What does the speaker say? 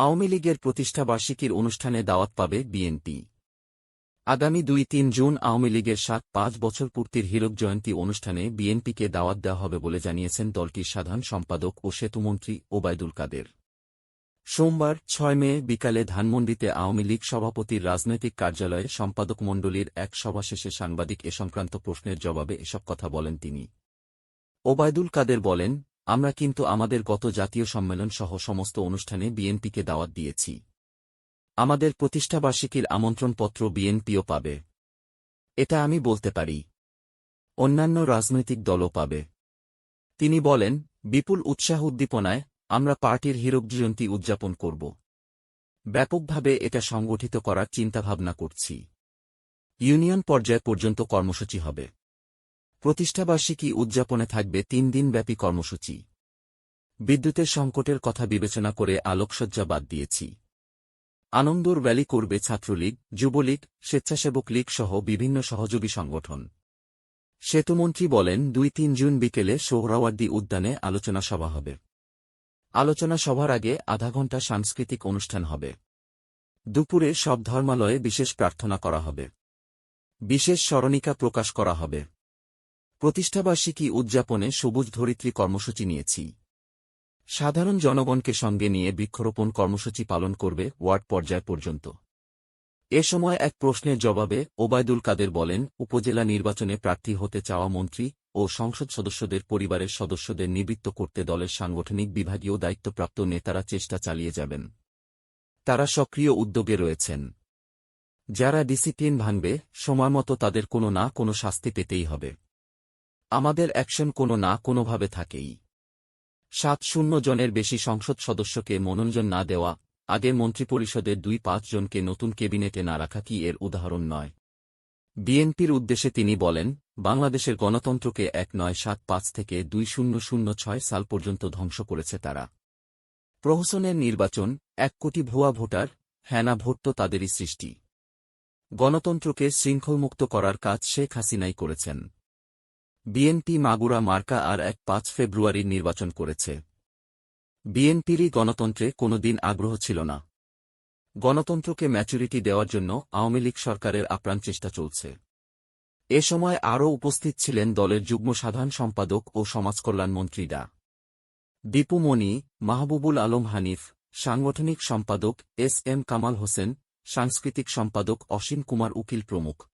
আওয়ামী লীগের প্রতিষ্ঠাবার্ষিকীর অনুষ্ঠানে দাওয়াত পাবে বিএনপি। আগামী দুই তিন জুন আওয়ামী লীগের সাত পাঁচ বছর পূর্তির হীরক জয়ন্তী অনুষ্ঠানে বিএনপিকে দাওয়াত দেওয়া হবে বলে জানিয়েছেন দলটির সাধারণ সম্পাদক ও সেতুমন্ত্রী ওবায়দুল কাদের। সোমবার, ছয় মে, বিকালে ধানমন্ডিতে আওয়ামী লীগ সভাপতির রাজনৈতিক কার্যালয়ে সম্পাদক মণ্ডলীর এক সভা শেষে সাংবাদিক এ সংক্রান্ত প্রশ্নের জবাবে এসব কথা বলেন তিনি। ওবায়দুল কাদের বলেন আমরা কিন্তু আমাদের গত জাতীয় সম্মেলন সহ সমস্ত অনুষ্ঠানে বিএনপিকে দাওয়াত দিয়েছি। আমাদের প্রতিষ্ঠাবার্ষিকীর আমন্ত্রণপত্র বিএনপিও পাবে। এটা আমি বলতে পারি। অন্যান্য রাজনৈতিক দলও পাবে। তিনি বলেন, বিপুল উৎসাহ উদ্দীপনায় আমরা পার্টির হীরক জয়ন্তী উদযাপন করব। ব্যাপকভাবে এটা সংগঠিত করার চিন্তাভাবনা করছি। ইউনিয়ন পর্যায় পর্যন্ত কর্মসূচি হবে। প্রতিষ্ঠাবার্ষিকী উদযাপনে থাকবে তিন দিনব্যাপী কর্মসূচি। বিদ্যুতের সংকটের কথা বিবেচনা করে আলোকসজ্জা বাদ দিয়েছি। আনন্দর র্যালি করবে ছাত্রলীগ, যুবলীগ, স্বেচ্ছাসেবক লীগ সহ বিভিন্ন সহযোগী সংগঠন। সেতুমন্ত্রী বলেন, দুই তিন জুন বিকেলে সোহরাওয়ার্দী উদ্যানে আলোচনা সভা হবে। আলোচনা সভার আগে আধা ঘণ্টা সাংস্কৃতিক অনুষ্ঠান হবে। দুপুরে সব ধর্মালয়ে বিশেষ প্রার্থনা করা হবে। বিশেষ স্মরণিকা প্রকাশ করা হবে। প্রতিষ্ঠাবার্ষিকী উদযাপনে সবুজ ধরিত্রী কর্মসূচি নিয়েছি। সাধারণ জনগণকে সঙ্গে নিয়ে বৃক্ষরোপণ কর্মসূচি পালন করবে ওয়ার্ড পর্যায় পর্যন্ত। এ সময় এক প্রশ্নের জবাবে ওবায়দুল কাদের বলেন, উপজেলা নির্বাচনে প্রার্থী হতে চাওয়া মন্ত্রী ও সংসদ সদস্যদের পরিবারের সদস্যদের নিবৃত্ত করতে দলের সাংগঠনিক বিভাগীয় দায়িত্বপ্রাপ্ত নেতারা চেষ্টা চালিয়ে যাবেন। তারা সক্রিয় উদ্যোগে রয়েছেন। যারা ডিসিপ্লিন ভাঙবে সময়মতো তাদের কোনো না কোনো শাস্তি পেতেই হবে। আমাদের অ্যাকশন কোনো না কোনোভাবে থাকেই। সাত শূন্য জনের বেশি সংসদ সদস্যকে মনোনয়ন না দেওয়া, আগে মন্ত্রিপরিষদের দুই পাঁচ জনকে নতুন কেবিনেটে না রাখা কি এর উদাহরণ নয়। বিএনপির উদ্দেশ্যে তিনি বলেন, বাংলাদেশের গণতন্ত্রকে এক নয় সাত পাঁচ থেকে দুই শূন্য শূন্য ছয় সাল পর্যন্ত ধ্বংস করেছে তারা। প্রহসনের নির্বাচন, এক কোটি ভুয়া ভোটার হ্যানা ভোট তো তাদেরই সৃষ্টি। গণতন্ত্রকে শৃঙ্খলমুক্ত করার কাজ শেখ হাসিনাই করেছেন। বিএনপি মাগুরা মার্কা আর এক পাঁচ ফেব্রুয়ারির নির্বাচন করেছে। বিএনপিরই গণতন্ত্রে কোনো দিন আগ্রহ ছিল না। গণতন্ত্রকে ম্যাচুরিটি দেওয়ার জন্য আওয়ামী লীগ সরকারের আপ্রাণ চেষ্টা চলছে। এ সময় আরও উপস্থিত ছিলেন দলের যুগ্ম সাধারণ সম্পাদক ও সমাজকল্যাণ মন্ত্রী ডা। দীপু মণি মাহবুবুল আলম হানিফ, সাংগঠনিক সম্পাদক এস এম কামাল হোসেন, সাংস্কৃতিক সম্পাদক অসীম কুমার উকিল প্রমুখ।